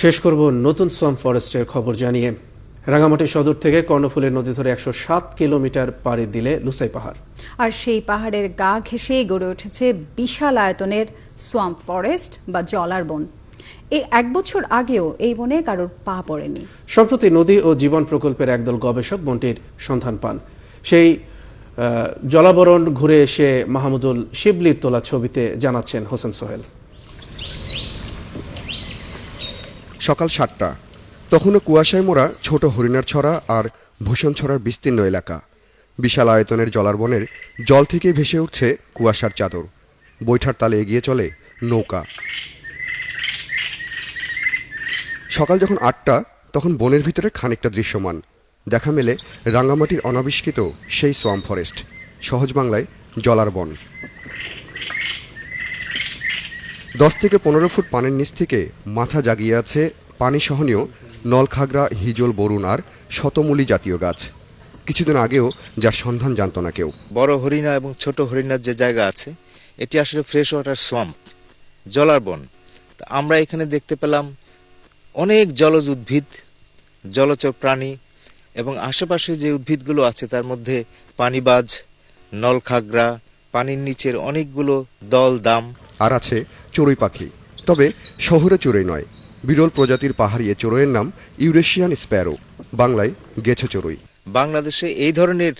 শেষ করব নতুন সোয়াম ফরেস্টের খবর জানিয়ে। রাঙামাটি সদর থেকে কর্ণফুলের নদী ধরে একশো সাত কিলোমিটার পাড়ি দিলে লুসাই পাহাড়। আর সেই পাহাড়ের গা ঘেঁষে গড়ে উঠেছে বিশাল আয়তনের সোয়াম্প ফরেস্ট বা জলার বন। এই এক বছর আগেও এই বনে কারোর পা পড়েনি। সম্প্রতি নদী ও জীবন প্রকল্পের একদল গবেষক বনটির সন্ধান পান। সেই জলাবরণ ঘুরে এসে মাহমুদুল শিবলির তোলা ছবিতে জানাচ্ছেন হোসেন সোহেল। সকাল সাতটা। তখনও কুয়াশায় মোড়া ছোট হরিণার ছড়া আর ভূষণ ছড়ার বিস্তীর্ণ এলাকা। বিশাল আয়তনের জলার বনের জল থেকে ভেসে উঠছে কুয়াশার চাদর। বৈঠার তালে এগিয়ে চলে নৌকা। সকাল যখন আটটা, তখন বনের ভিতরে খানিকটা দৃশ্যমান। দেখা মেলে রাঙ্গামাটির অনাবিষ্কৃত সেই সোয়াম ফরেস্ট, সহজ বাংলায় জলার বন। দশ থেকে পনেরো ফুট পানির নিচ থেকে মাথা জাগিয়ে আছে পানি সহনীয় নলখাগড়া হিজল বরুণ আর শতমূলী জাতীয় গাছ। কিছুদিন আগেও যার সন্ধান জানত না কেউ। বড় হরিণা এবং ছোট হরিণার যে জায়গা আছে এটি আসলে ফ্রেশ ওয়াটার সোয়াম্প জলার বন। তা আমরা এখানে দেখতে পেলাম অনেক জলজ উদ্ভিদ জলচর প্রাণী এবং আশেপাশে যে উদ্ভিদগুলো আছে তার মধ্যে পানিবাজ নলখাগড়া পানির নিচের অনেকগুলো দল দাম। আর আছে চড়ুই পাখি। তবে শহরে চড়ুই নয়, বিরল প্রজাতির পাহাড়ি এ চড়ুইয়ের নাম ইউরেশিয়ান স্প্যারো, বাংলায় গেছো চড়ুই। বাংলাদেশে এই ধরনের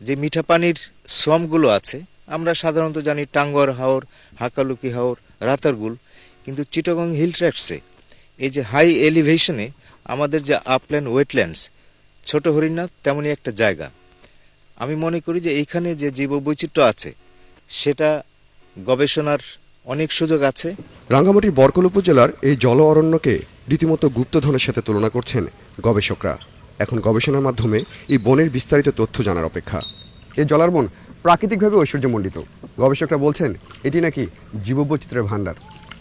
যে মিঠা পানির সোয়ামগুলো আছে, আমরা সাধারণত জানি টাঙ্গর হাওর, হাকালুকি হাওর, রাতারগুল, কিন্তু চিটাগং হিল ট্র্যাক্টসে এই যে হাই এলিভেশনে আমাদের যে আপল্যান্ড ওয়েটল্যান্ডস, ছোট হরিণা তেমনই একটা জায়গা। আমি মনে করি যে এইখানে যে জীববৈচিত্র্য আছে, সেটা গবেষণার অনেক সুযোগ আছে। রাঙ্গামাটির বরকল উপজেলার এই জল অরণ্যকে রীতিমতো গুপ্তধনের সাথে তুলনা করছেন গবেষকরা। এখন গবেষণার মাধ্যমে এই বনের বিস্তারিত তথ্য জানার অপেক্ষা। এই জলার বন প্রাকৃতিকভাবে ঐশ্বর্যমণ্ডিত। গবেষকরা বলছেন, এটি নাকি জীববৈচিত্র্যের ভাণ্ডার।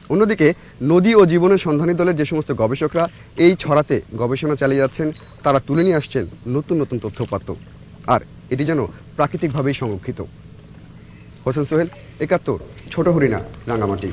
অন্যদিকে, নদী ও জীবনের সন্ধানী দলের যে সমস্ত গবেষকরা এই ছড়াতে গবেষণা চালিয়ে যাচ্ছেন, তারা তুলে নিয়ে আসছেন নতুন নতুন তথ্যপাত্র। আর এটি যেন প্রাকৃতিকভাবেই সংরক্ষিত। হোসেন সোহেল একাত্তর ছোট হরিণা রাঙ্গামাটি